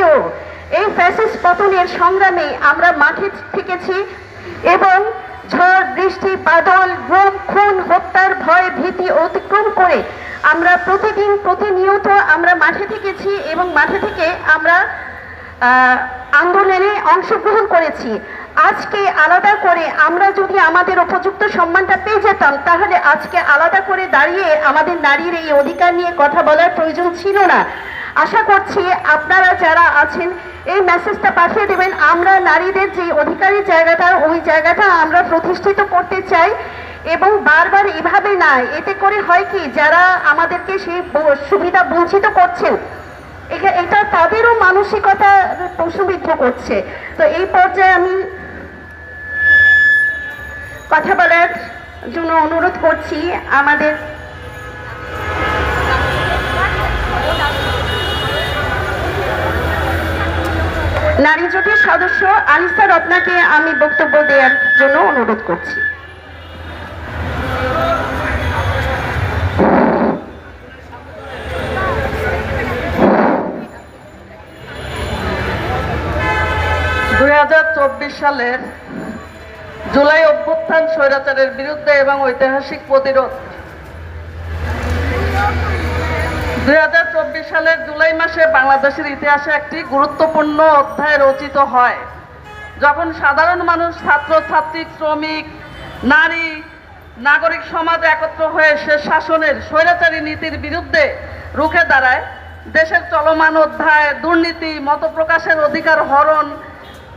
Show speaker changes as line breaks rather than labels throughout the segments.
পরেও এই ফ্যাসিস্ট পতনের সংগ্রামে আমরা মাঠে থেকেছি এবং ঝড়, বৃষ্টি, বাদল গুম খুন, হত্যার ভয়, ভীতি অতিক্রম করে আমরা প্রতিদিন প্রতিনিয়ত আমরা মাঠে থেকেছি এবং মাঠে থেকে আমরা আন্দোলনে অংশগ্রহণ করেছি। আজকে আলাদা করে আমরা যদি আমাদের উপযুক্ত সম্মানটা পেয়ে যেতাম, তাহলে আজকে আলাদা করে দাঁড়িয়ে আমাদের নারীর এই অধিকার নিয়ে কথা বলার প্রয়োজন ছিল না। আশা করছি আপনারা যারা আছেন, এই মেসেজটা পাঠিয়ে দেবেন। আমরা নারীদের যে অধিকারী জায়গাটা, ওই জায়গাটা আমরা প্রতিষ্ঠিত করতে চাই এবং বারবার এভাবে না, এতে করে হয় কি, যারা আমাদেরকে সেই সুবিধা বঞ্চিত করছেন এটা তাদেরও মানসিকতা প্রশ্নবিদ্ধ করছে। তো এই পর্যায়ে আমি কথা বলার জন্য অনুরোধ করছি আমাদের নারী জোটের সদস্য আনিসা রত্নাকে আমি বক্তব্য দেওয়ার জন্য অনুরোধ করছি।
সালের জুলাই অভ্যুত্থান স্বৈরাচারের বিরুদ্ধে এবং ঐতিহাসিক প্রতিরোধ দুই হাজার চব্বিশ সালের জুলাই মাসে বাংলাদেশের ইতিহাসে একটি গুরুত্বপূর্ণ অধ্যায় রচিত হয়, যখন সাধারণ মানুষ, ছাত্র, ছাত্রী, শ্রমিক, নারী, নাগরিক সমাজ একত্র হয়ে সে শাসনের স্বৈরাচারী নীতির বিরুদ্ধে রুখে দাঁড়ায়। দেশের চলমান অধ্যায়, দুর্নীতি মতপ্রকাশের অধিকার হরণ,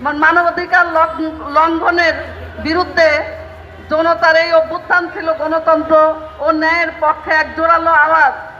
মান- মানবাধিকার লঙ্ঘ- লঙ্ঘনের বিরুদ্ধে জনতার এই অভ্যুত্থান ছিল গণতন্ত্র ও ন্যায়ের পক্ষে এক জোরালো আওয়াজ।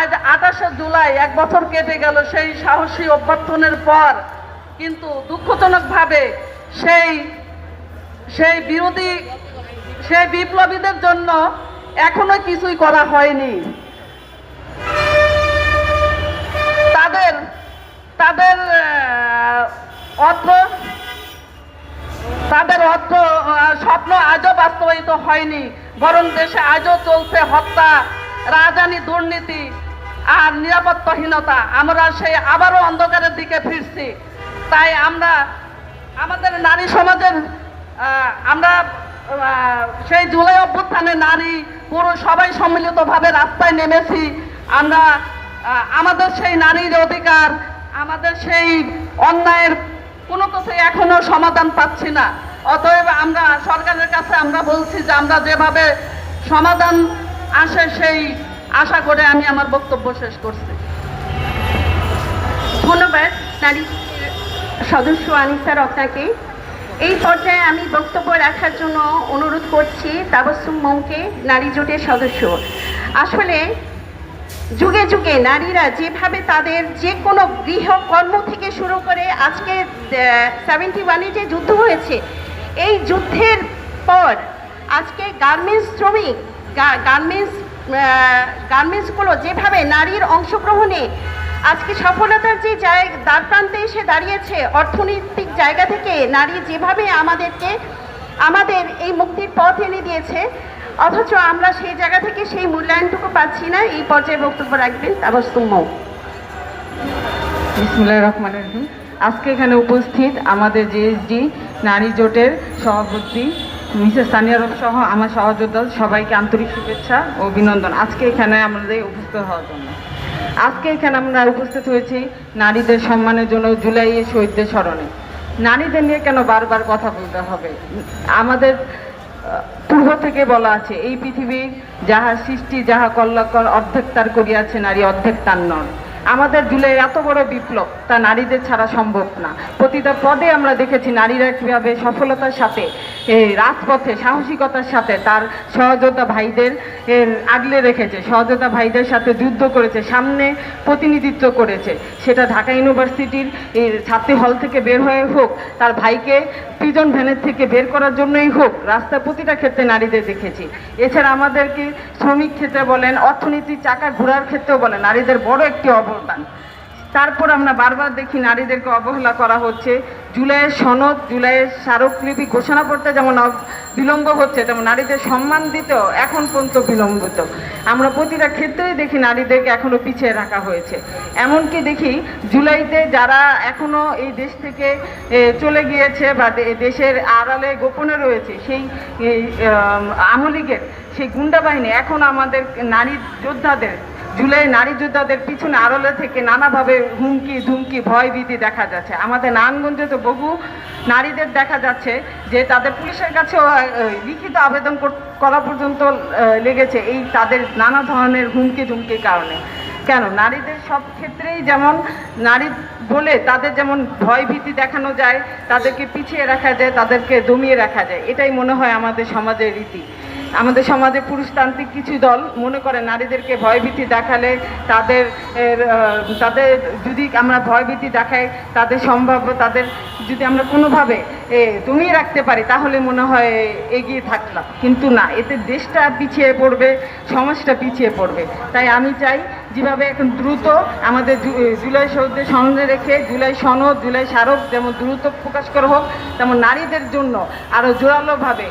আজ আঠাশে জুলাই, এক বছর কেটে গেল সেই সাহসী অভ্যর্থনের পর। কিন্তু দুঃখজনকভাবে সেই সেই বিরোধী, সেই বিপ্লবীদের জন্য এখনও কিছুই করা হয়নি। তাদের তাদের অর্থ তাদের অর্থ স্বপ্ন আজও বাস্তবায়িত হয়নি, বরং দেশে আজও চলছে হত্যা। রাজধানী দুর্নীতি আর নিরাপত্তাহীনতা, আমরা সেই আবারও অন্ধকারের দিকে ফিরছি। তাই আমরা আমাদের নারী সমাজের আমরা সেই জুলাই অভ্যুত্থানে নারী, পুরুষ সবাই সম্মিলিতভাবে রাস্তায় নেমেছি। আমরা আমাদের সেই নারীর অধিকার, আমাদের সেই অন্যায়ের কোনো কিছুই এখনও সমাধান পাচ্ছি না। অতএব আমরা সরকারের কাছে আমরা বলছি যে আমরা যেভাবে সমাধান আসে সেই আশা করে আমি আমার বক্তব্য শেষ করছি।
ধন্যবাদ, নারী সদস্য আনিসা রত্নাকে। এই পর্যায়ে আমি বক্তব্য রাখার জন্য অনুরোধ করছি তাবস্সুম মৌকে নারী জোটের সদস্য। আসলে যুগে যুগে নারীরা যেভাবে তাদের যে কোনো গৃহকর্ম থেকে শুরু করে আজকে সেভেন্টি ওয়ানে যে যুদ্ধ হয়েছে, এই যুদ্ধের পর আজকে গার্মেন্টস শ্রমিক গার্মেন্টস গার্মেন্টসগুলো যেভাবে নারীর অংশগ্রহণে আজকে সফলতার যে দ্বার প্রান্তে এসে দাঁড়িয়েছে, অর্থনৈতিক জায়গা থেকে নারী যেভাবে আমাদেরকে, আমাদের এই মুক্তির পথ এনে দিয়েছে, অথচ আমরা সেই জায়গা থেকে সেই মূল্যায়নটুকু পাচ্ছি না, এই পর্যায়ে বক্তব্য রাখবেন তাবস্তুম
বিসমুল্লাহ রহমান আজকে এখানে উপস্থিত আমাদের জিএসডি নারী জোটের সভাপতি মিসেস সানিয়া রব সহ আমার সহযোদ্ধা সবাইকে আন্তরিক শুভেচ্ছা ও অভিনন্দন। আজকে এখানে আমাদের উপস্থিত হওয়ার জন্য। আজকে এখানে আমরা উপস্থিত হয়েছি নারীদের সম্মানের জন্য জুলাইয়ে শহীদদের স্মরণে। নারীদের নিয়ে কেন বারবার কথা বলতে হবে? আমাদের পূর্ব থেকে বলা আছে, এই পৃথিবীর যাহা সৃষ্টি, যাহা কল্যাকর অর্ধেক তার করিয়াছে নারী, অর্ধেক তার নন আমাদের জুলাই এত বড় বিপ্লব, তা নারীদের ছাড়া সম্ভব না। প্রতিটা পদে আমরা দেখেছি নারীরা কীভাবে সফলতার সাথে এই রাজপথে, সাহসিকতার সাথে তার সহযোদ্ধা ভাইদের আগলে রেখেছে। সহযোদ্ধা ভাইদের সাথে যুদ্ধ করেছে, সামনে প্রতিনিধিত্ব করেছে। সেটা ঢাকা ইউনিভার্সিটির ছাত্রী হল থেকে বের হয়ে হোক, তার ভাইকে প্রিজন ভ্যানের থেকে বের করার জন্যই হোক, রাস্তার প্রতিটা ক্ষেত্রে নারীদের দেখেছি। এছাড়া আমাদেরকে শ্রমিক ক্ষেত্রে বলেন, অর্থনীতির চাকা ঘোরার ক্ষেত্রেও বলেন, নারীদের বড় একটি অবদান। তারপর আমরা বারবার দেখি নারীদেরকে অবহেলা করা হচ্ছে। জুলাইয়ের সনদ জুলাইয়ের স্মারকলিপি ঘোষণা করতে যেমন বিলম্ব হচ্ছে তেমন নারীদের সম্মান দিতেও এখন পর্যন্ত বিলম্বিত। আমরা প্রতিটা ক্ষেত্রেই দেখি নারীদেরকে এখনও পিছিয়ে রাখা হয়েছে। এমনকি দেখি জুলাইতে যারা এখনও এই দেশ থেকে চলে গিয়েছে বা দেশের আড়ালে গোপনে রয়েছে সেই এই, আম, আওয়ামী লীগের সেই গুন্ডা বাহিনী এখন আমাদের নারী যোদ্ধাদের জুলাই নারী যোদ্ধাদের পিছনে আড়লে থেকে নানাভাবে হুমকি ধুমকি ভয় ভীতি দেখা যাচ্ছে। আমাদের নারায়ণগঞ্জে তো বহু নারীদের দেখা যাচ্ছে যে তাদের পুলিশের আহ, লিখিত আবেদন করা পর্যন্ত লেগেছে এই তাদের নানা ধরনের হুমকি ধুমকির কারণে। কেন? নারীদের সব ক্ষেত্রেই যেমন নারী বলে তাদের যেমন ভয় ভীতি দেখানো যায় তাদেরকে পিছিয়ে রাখা যায় তাদেরকে দমিয়ে রাখা যায় এটাই মনে হয় আমাদের সমাজের রীতি। আমাদের সমাজে পুরুষতান্ত্রিক কিছু দল মনে করে নারীদেরকে ভয়ভীতি দেখালে তাদের তাদের যদি আমরা ভয়ভীতি দেখাই তাদের সম্ভাব্য তাদের যদি আমরা কোনোভাবে এ, তুমি রাখতে পারি তাহলে মনে হয় এগিয়ে থাকলাম। কিন্তু না এতে দেশটা পিছিয়ে পড়বে সমাজটা পিছিয়ে পড়বে। তাই আমি চাই যেভাবে এখন দ্রুত আমাদের জুলাই সৌদের সনদে রেখে, জুলাই সনদ, জুলাই স্মারক যেমন দ্রুত প্রকাশ করা হোক, তেমন নারীদের জন্য আরও জোরালোভাবে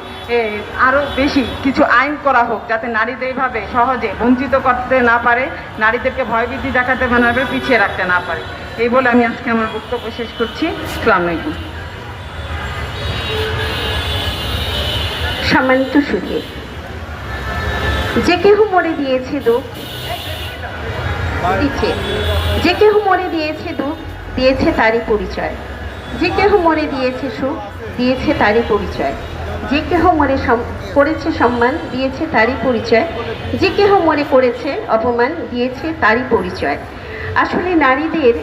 আরও বেশি কিছু আইন করা হোক, যাতে নারীদের এইভাবে সহজে বঞ্চিত করতে না পারে, নারীদেরকে ভয়ভীতি দেখাতে পারে, পিছিয়ে রাখতে না পারে। এই বলে আমি আজকে আমার বক্তব্য শেষ করছি। আসসালামু আলাইকুম।
সম্মানিত সুধী যে কেহ মরে দিয়েছে দুঃখ দিচ্ছে। যে কেহ মরে দিয়েছে দুঃখ, দিয়েছে তারই পরিচয়। যে কেহ মরে দিয়েছে সুখ, দিয়েছে তারই পরিচয়। যে কেহ সম- করেছে সম্মান, দিয়েছে তারই পরিচয়। যে কেহ মরে করেছে অপমান, দিয়েছে তারই পরিচয়। আসলে নারীদের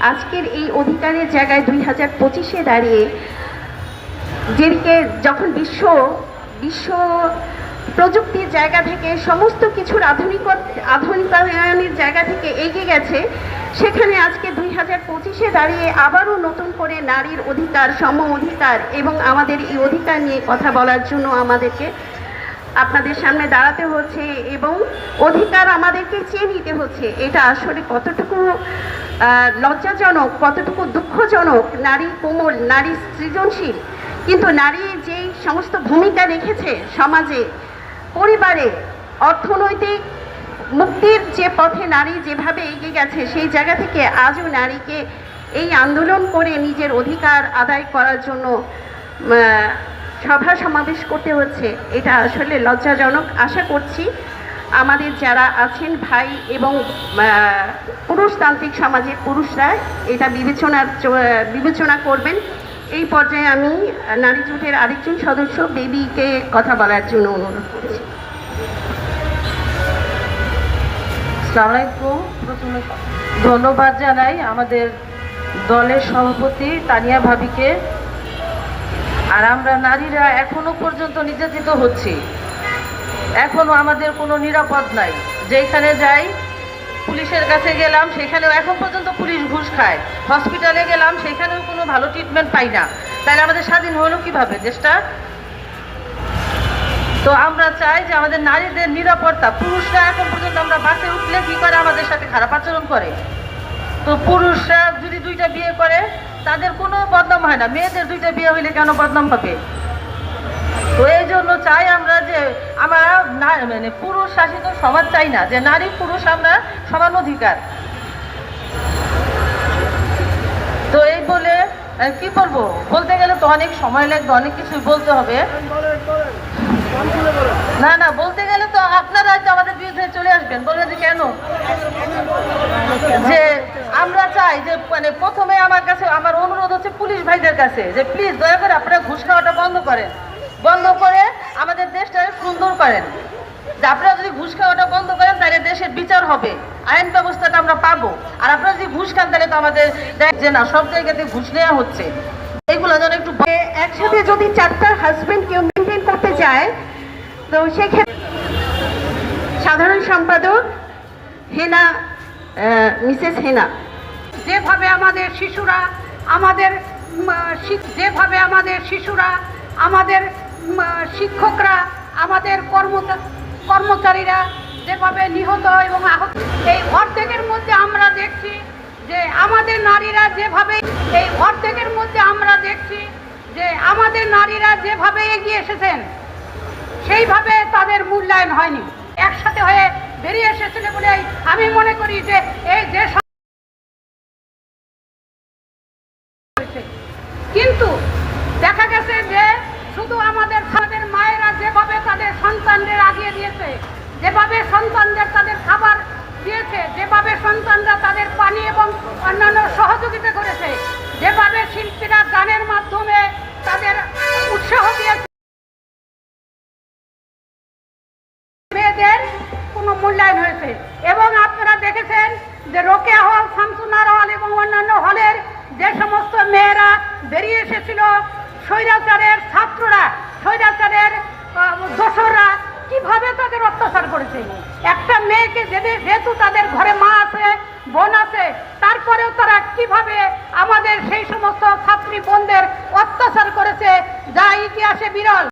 আজকের এই অধিকারের জায়গায় দুই হাজার পঁচিশে দাঁড়িয়ে যেদিকে যখন বিশ্ব বিশ্ব প্রযুক্তির জায়গা থেকে, সমস্ত কিছুর আধুনিক আধুনিকায়নের জায়গা থেকে এগিয়ে গেছে। সেখানে আজকে দুই হাজার পঁচিশে দাঁড়িয়ে আবারও নতুন করে নারীর অধিকার, সম অধিকার এবং আমাদের এই অধিকার নিয়ে কথা বলার জন্য আমাদেরকে আপনাদের সামনে দাঁড়াতে হচ্ছে এবং অধিকার আমাদেরকে চেয়ে নিতে হচ্ছে। এটা আসলে কতটুকু লজ্জাজনক, কতটুকু দুঃখজনক? নারী কোমল, নারী সৃজনশীল। কিন্তু নারী যেই সমস্ত ভূমিকা রেখেছে সমাজে পরিবারে অর্থনৈতিক মুক্তির যে পথে নারী যেভাবে এগিয়ে গেছে, সেই জায়গা থেকে আজও নারীকে এই আন্দোলন করে নিজের অধিকার আদায় করার জন্য সভা সমাবেশ করতে হচ্ছে। এটা আসলে লজ্জাজনক। আশা করছি আমাদের যারা আছেন ভাই এবং পুরুষতান্ত্রিক সমাজের পুরুষরা এটা বিবেচনার বিবেচনা করবেন। এই পর্যায়ে আমি নারী জোটের আরেকজন সদস্য বেবিকে কথা বলার জন্য অনুরোধ করছি।
ধন্যবাদ জানাই আমাদের দলের সভাপতি তানিয়া ভাবিকে। আর আমরা নারীরা এখনও পর্যন্ত নির্যাতিত হচ্ছি। এখনও আমাদের কোনো নিরাপদ নাই। যেখানে যাই পুলিশের কাছে গেলাম, সেখানেও এখন পর্যন্ত পুলিশ ঘুষ খায়। হসপিটালে গেলাম, সেখানেও কোনো ভালো ট্রিটমেন্ট পাই না। তাহলে আমাদের স্বাধীন হলো কীভাবে দেশটা? তো আমরা চাই যে আমাদের নারীদের নিরাপত্তা, পুরুষরা এখন পর্যন্ত আমরা বাসে উঠলে কি করে আমাদের সাথে খারাপ আচরণ করে? তো পুরুষরা যদি দুইটা বিয়ে করে, তাদের কোনো বদনাম হয় না। মেয়েদের দুইটা বিয়ে হইলে কেন বদনাম হবে? তো এই জন্য চাই আমরা যে আমরা মানে পুরুষ শাসিত সমাজ চাই না, যে নারী পুরুষ আমরা সমান অধিকার। তো এই বলে কি বলব? বলতে গেলে তো অনেক সময় লাগবে, অনেক কিছু বলতে হবে। না না, বলতে গেলে তো আপনারা তো আমাদের বিরুদ্ধে চলে আসবেন বলবেন যে কেন? যে আমরা চাই যে মানে প্রথমে আমার কাছে, আমার অনুরোধ হচ্ছে পুলিশ ভাইদের কাছে, যে প্লিজ দয়া করে আপনারা ঘুষ খাওয়াটা বন্ধ করেন। বন্ধ করে আমাদের দেশটাকে সুন্দর করেন। যে আপনারা যদি ঘুষ খাওয়াটা বন্ধ করেন তাহলে দেশের বিচার হবে। আইন ব্যবস্থাটা আমরা পাবো। আর আপনারা যদি ঘুষ খান তাহলে তো আমাদের দেখ যে না সব জায়গাতে ঘুষ নেওয়া হচ্ছে। এইগুলো যেন একটু
একসাথে যদি চারটার হাজবেন্ড কেউ মেনটেন করতে চায় তো সেক্ষেত্রে সাধারণ সম্পাদক হেনা মিসেস হেনা।
যেভাবে আমাদের শিশুরা আমাদের যেভাবে আমাদের শিশুরা আমাদের শিক্ষকরা, আমাদের কর্ম কর্মচারীরা যেভাবে নিহত এবং আহত, এই অর্ধেকের মধ্যে আমরা দেখছি যে আমাদের নারীরা যেভাবে, এই অর্ধেকের মধ্যে আমরা দেখছি যে আমাদের নারীরা যেভাবে এগিয়ে এসেছেন, সেইভাবে তাদের মূল্যায়ন হয়নি। একসাথে হয়ে বেরিয়ে এসেছিল বলে আমি মনে করি যে এই যে বেরিয়ে সৈরাচারের ছাত্ররা স্বৈরাচারের আহ, দোসররা কীভাবে তাদের অত্যাচার করেছে? একটা মেয়েকে যেহেতু তাদের ঘরে মা আছে বোন আছে তারপরেও তারা কীভাবে আমাদের সেই সমস্ত ছাত্রী বোনদের অত্যাচার করেছে যা ইতিহাসে বিরল।